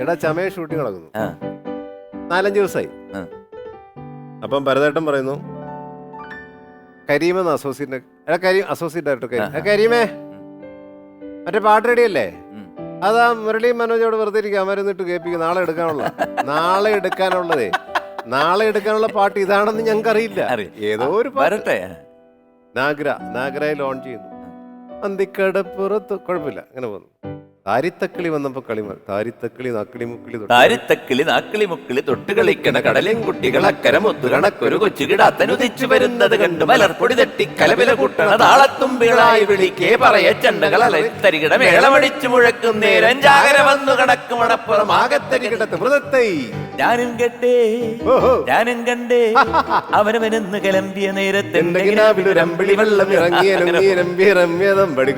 എടാ ചമയ ഷൂട്ടിംഗ് നടക്കുന്നു. ആ, നാലഞ്ച് ദിവസമായി ആ. അപ്പം ഭരതേട്ടൻ പറയുന്നു കരീമെന്ന് അസോസിയേറ്റ് എടാ കരീം അസോസിയേറ്റ് ഡയറക്ടർ കരീം. ആ, ആ. "എടാ കരീമേ മറ്റേ പാട്ട് റെഡിയല്ലേ? ഉം. അതാ മുരളി മനോജോട് വെറുതെ ഇരിക്കുക അമരുന്നിട്ട് കേൾപ്പിക്കും നാളെ എടുക്കാനുള്ള. നാളെ എടുക്കാനുള്ളതേ. നാളെ എടുക്കാനുള്ള പാട്ട് ഇതാണെന്ന് ഞങ്ങൾക്ക് അറിയില്ല. അറിയാം. ഏതോ ഒരു പാട്ട്. വരട്ടെ. നാഗ്ര നാഗ്രയിൽ ഓൺ ചെയ്യുന്നു. അന്തിക്കടപ്പുറത്ത് കുഴപ്പമില്ല അങ്ങനെ പോകുന്നു. താരിത്തക്കിളി വന്നപ്പോ കളി. താരിത്തക്കിളി നക്കിളി മുക്കിളി തൊട്ട് താരിത്തക്കിളി നാക്കിളി മുക്കിളി തൊട്ട് കളിക്കണ കടലും കുട്ടികൾ അക്കര മുത്തു കണക്കൊരു കൊച്ചു കിടാത്തനുദിച്ചു വരുന്നത് കണ്ട് മലർപ്പൊടി തട്ടി കലവില കൂട്ടണ താളത്തുമ്പിളായി വിളിക്കേ പറയ ചെണ്ടകൾ അലത്തരികിട മേളമടിച്ചു മുഴക്കും നേരം ജാഗര വന്നു കണക്ക് മണപ്പുറം ആകത്തരികിടത്ത് മൃതത്തൈ. ഞാനും കേട്ടേ ഓഹോ. ഞാനും കണ്ടേ. അവനവനെന്ന് കിളമ്പിയ നേരത്തെ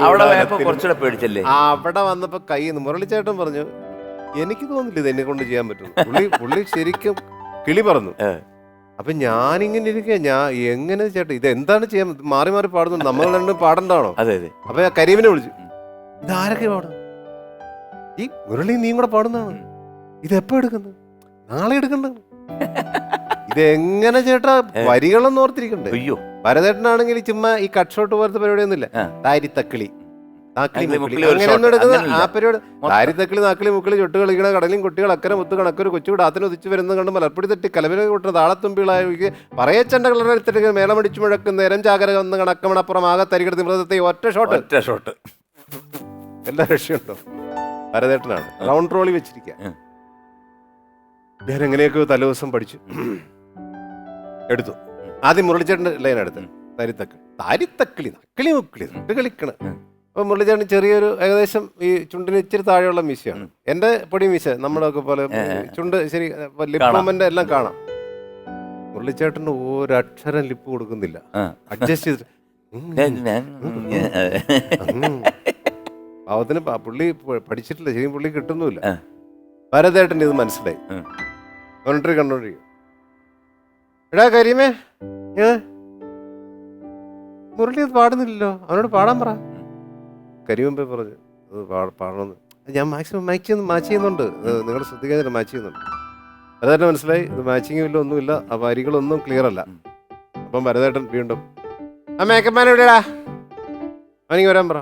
അവിടെ കുറച്ചുകൂടെ പേടിച്ചല്ലേ? അവിടെ വന്നപ്പോ കൈ മുരളിച്ചേട്ടൻ പറഞ്ഞു എനിക്ക് തോന്നില്ല ഇത് എന്നെ കൊണ്ട് ചെയ്യാൻ പറ്റും. പുള്ളി പുള്ളി ശരിക്കും കിളി പറഞ്ഞു. അപ്പൊ ഞാനിങ്ങനെ ഇരിക്കുക ഞാൻ എങ്ങനെ ചേട്ടാ ഇത് എന്താണ് ചെയ്യാൻ മാറി മാറി പാടുന്നു നമ്മൾ രണ്ടും പാടണ്ടാണോ? അതെ അതെ. അപ്പൊ ഞാൻ കരീമിനെ വിളിച്ചു. ഇതാരൊക്കെ പാടും? ഈ മുരളി നീ കൂടെ പാടുന്നതാണ്. ഇത് എപ്പോ എടുക്കുന്നത്? നാളെ എടുക്കണ്ടത് ഇതെങ്ങനെ ചേട്ടാ വരികളൊന്നും ഓർത്തിരിക്കണ്ടേ? അയ്യോ. ഭരതേട്ടനാണെങ്കിൽ ചുമ്മാ ഈ കട്ട് ഷോട്ട് പോലത്തെ പരിപാടിയൊന്നുമില്ല. താരി തക്കിളി താക്കിളി താക്കിളി മുക്കിളി മുക്കിളി ഒരു അങ്ങനെയൊന്നും shot. എടുക്കുന്ന ആ അങ്ങനെയില്ല. പരിപാടി മൊത്തം. താരി തക്കിളി നാക്കിളി മുക്കിളി ചുട്ട് കളിക്കണ കടലും കുട്ടികൾ അക്കരെ മുത്ത് കണക്കൊരു കൊച്ചു കൂടാത്തിന് ഉദിച്ചു വരുന്ന കണ്ട് മലർപ്പൊടി തട്ടി കലവിനെ കൂട്ടുന്ന താളത്തുമ്പിളായി പറയച്ചണ്ട കളറെടുത്തിട്ട് മേളമടിച്ചു മുഴക്കും നേരം ചാകര വന്ന് കണക്കമണപ്പുറം ആകെ തരികിടത്തി മൃതത്തെ ഒറ്റ ഷോട്ട് ഒറ്റ ഷോട്ട് എല്ലാ രക്ഷയുണ്ടോ? ഭരതേട്ടനാണ്. റൗണ്ട് റോളി വെച്ചിരിക്കുക. ഞാൻ എങ്ങനെയൊക്കെ തലേദിവസം പഠിച്ചു. എടുത്തു. ആദ്യം മുരളിച്ചേട്ടന്റെ ലൈൻ എടുത്ത്. തരിത്തക്കിളി. താരിത്തക്കിളി. നക്കിളി മുക്കിളി. കളിക്കണ. ഉം. അപ്പൊ ചെറിയൊരു ഏകദേശം ഈ ചുണ്ടിന് ഇച്ചിരി താഴെയുള്ള മീശയാണ്. എന്റെ പൊടി മീശ നമ്മളൊക്കെ പോലെ. ചുണ്ട് ശരി ലിപ് കാണാം. എല്ലാം കാണാം മുരളിച്ചേട്ടന് ഒരക്ഷരം ലിപ്പ് കൊടുക്കുന്നില്ല അഡ്ജസ്റ്റ്. പാവത്തിന് പുള്ളി പഠിച്ചിട്ടില്ല ശരി പുള്ളി കിട്ടുന്നുമില്ല ആ. ഭരതേട്ടൻ ഇത് മനസ്സിലായി കണ്ടോണ്ടിരിക്കും എടാ കരീമേ ഏ മുരളി അത് പാടുന്നില്ലല്ലോ അവനോട് പാടാൻ പറ കരിമുമ്പേ പറഞ്ഞു. അത് പാടണമെന്ന്. ഞാൻ മാക്സിമം മാച്ച് ചെയ്യുന്നു മാച്ച് ചെയ്യുന്നുണ്ട്. നിങ്ങൾ ശ്രദ്ധിക്കാതെ മാച്ച് ചെയ്യുന്നുണ്ട്. ഭരതേട്ടൻ മനസ്സിലായി. ഇത് മാച്ചിങ്ങും ഇല്ല ഒന്നുമില്ല. ആ വരികളൊന്നും ക്ലിയർ അല്ല. അപ്പം ഭരതേട്ടൻ വീണ്ടും. ആ മേക്കപ്പ് മാൻ എവിടെയാടാ? അവനിക്ക് വരാൻ പറ.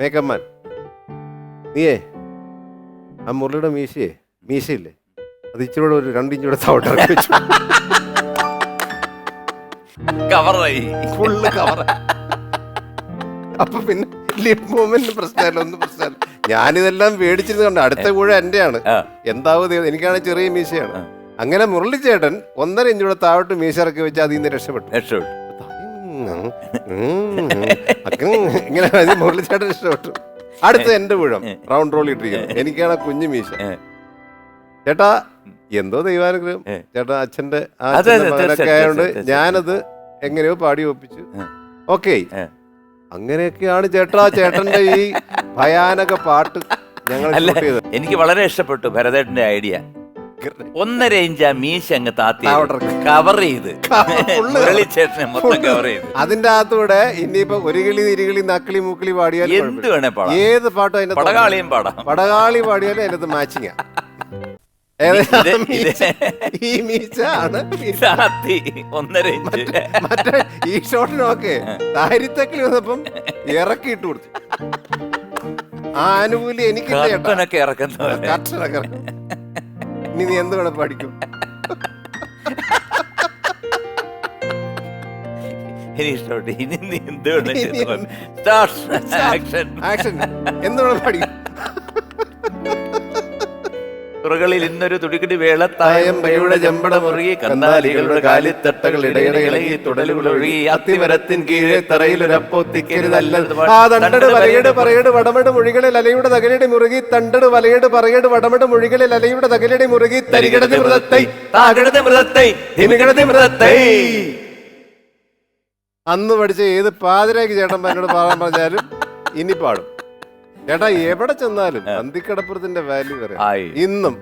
മേക്കപ്പ് മാൻ നീയേ. ആ മുരളിയുടെ മീശയെ മീശയില്ലേ? അത് ഇച്ചിരി കൂടെ ഒരു രണ്ട് ഇഞ്ചൂടെ തവട്ട് കവറായി. ഫുള്ള് കവർ അപ്പൊ പിന്നെ? മൂവ്മെന്റ് പ്രശ്നമല്ല ഒന്നും പ്രശ്നമല്ല. ഞാനിതെല്ലാം മേടിച്ചിരുന്നു കണ്ടു. അടുത്ത കൂഴ എന്റെയാണ്. എന്താവും എനിക്കാണ് ചെറിയ മീശയാണ്. അങ്ങനെ മുരളി മുരളിച്ചേട്ടൻ ഒന്നര ഇഞ്ചൂടെ താഴോട്ട് മീശ ഇറക്കി വെച്ച് അതിൽ നിന്ന് രക്ഷപ്പെട്ടു. രക്ഷപ്പെട്ടു. ഇങ്ങനെ മുരളി മുരളിച്ചേട്ടൻ രക്ഷപ്പെട്ടു. അടുത്ത എന്റെ പുഴം റൗണ്ട് റോൾ ഇട്ടിരിക്കുന്നു. എനിക്കാണ് ആ കുഞ്ഞു മീശ. ചേട്ടാ എന്തോ ദൈവാനുഗ്രഹം. ചേട്ടാ അച്ഛന്റെ ആ മകനൊക്കെ ആയതുകൊണ്ട് ഞാനത് എങ്ങനെയോ പാടി ഒപ്പിച്ചു. ഓക്കേ. അങ്ങനെയൊക്കെയാണ് ചേട്ടാ ചേട്ടന്റെ ഈ ഭയാനക പാട്ട് ഞങ്ങൾ അല്ല ചെയ്തത്. എനിക്ക് വളരെ ഇഷ്ടപ്പെട്ടു ഭരതേട്ടന്റെ ഐഡിയ. ഒന്നര ഇഞ്ച് ആ മീശ അങ്ങ് താത്തി. കവർ ചെയ്ത്. Full. മുരളിച്ചേട്ടനെ മൊത്തം കവർ ചെയ്ത്. അതിന്റെ അകത്തൂടെ ഇനിയിപ്പോ ഒരു കിളി ഇരുകിളി നക്കിളി മൂക്കിളി പാടിയാലും എന്ത് കുഴപ്പമില്ല. വേണേ പാടാം. ഏത് പാട്ടും അതിന്റെ പടകാളിയും പാടാം. പടകാളി പാടിയാലും അതിനകത്ത് മാച്ചിങ്ങാ ഈ മീശ ആണ് മീശ. താത്തി ഒന്നര ഇഞ്ച്. മറ്റേ ഈ ഷോട്ടിനൊക്കെ താരിത്തക്കിൽ വന്നപ്പം ഇറക്കിയിട്ട് കൊടുത്തു. ആ എനിക്ക് കർട്ടനൊക്കെ ഇറക്കുന്ന ഇനി നീ എന്ത് വേണം പഠിക്കും. ഇനി നീ എന്ത് വേണം ഇനി ചെയ്തോ. Start. Action. ആക്ഷൻ എന്ത് വേണം പഠിക്കും. തുറകളിൽ ഇന്നൊരു തുടിക്കിടി വേളത്തായം പയുടെ ചെമ്പട മുറുകി കന്നാലികളുടെ കാലിത്തട്ടകൾ ഇടയിടയിളകി തുടലുകൾ ഒഴുകി അത്തിമരത്തിൻ കീഴെ തറയിലൊരപ്പൊത്തിക്കരുതല്ല ആ തണ്ടട് വലയുടെ പറയട് വടമട് മൊഴികളിൽ അലയുടെ തകലടി മുറുകി തണ്ടട് വലയുടെ പറയട് വടമട് മുഴികളിൽ അലയുടെ തകലടി മുറുകി തരികിടതി മൃതത്തൈ താകിടതി മൃതത്തൈ ധിമികിടതി മൃതത്തൈ. അന്ന് പഠിച്ച ഏത് പാതിരാക്കി ചേട്ടൻ എന്നോട് പാടാൻ പറഞ്ഞാലും ഇനി പാടും. ചേട്ടാ എവിടെ ചെന്നാലും അന്തിക്കടപ്പുറത്തിന്റെ വാല്യൂ പറയാം. ഇന്നും.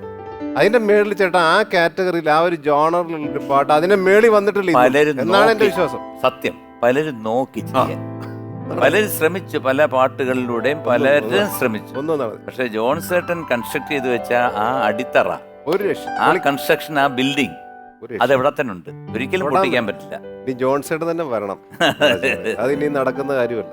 അതിന്റെ മേളിൽ ചേട്ടാ ആ കാറ്റഗറിയിൽ ആ ഒരു ജോണറിലുള്ള പാട്ട് അതിന്റെ മേളിൽ വന്നിട്ടില്ല പലരും എന്നാണ് എന്റെ നോക്കി. വിശ്വാസം. സത്യം. പലരും നോക്കി ചെയ്യാൻ. പലരും ശ്രമിച്ചു പല പാട്ടുകളിലൂടെയും പലരും ശ്രമിച്ചു. ഒന്നും ജോൺ പക്ഷെ ജോൺസേട്ടൻ കൺസ്ട്രക്ട് ചെയ്ത് വെച്ച ആ അടിത്തറ ഒരു രക്ഷ ആ കൺസ്ട്രക്ഷൻ ആ ബിൽഡിംഗ് ഒരു അത് എവിടെ തന്നെ ഉണ്ട്? ഒരിക്കലും തൊടാൻ പൊട്ടിക്കാൻ പറ്റില്ല. ഇനി ജോൺസേട്ട് തന്നെ വരണം. അതിനി നടക്കുന്ന കാര്യമല്ല.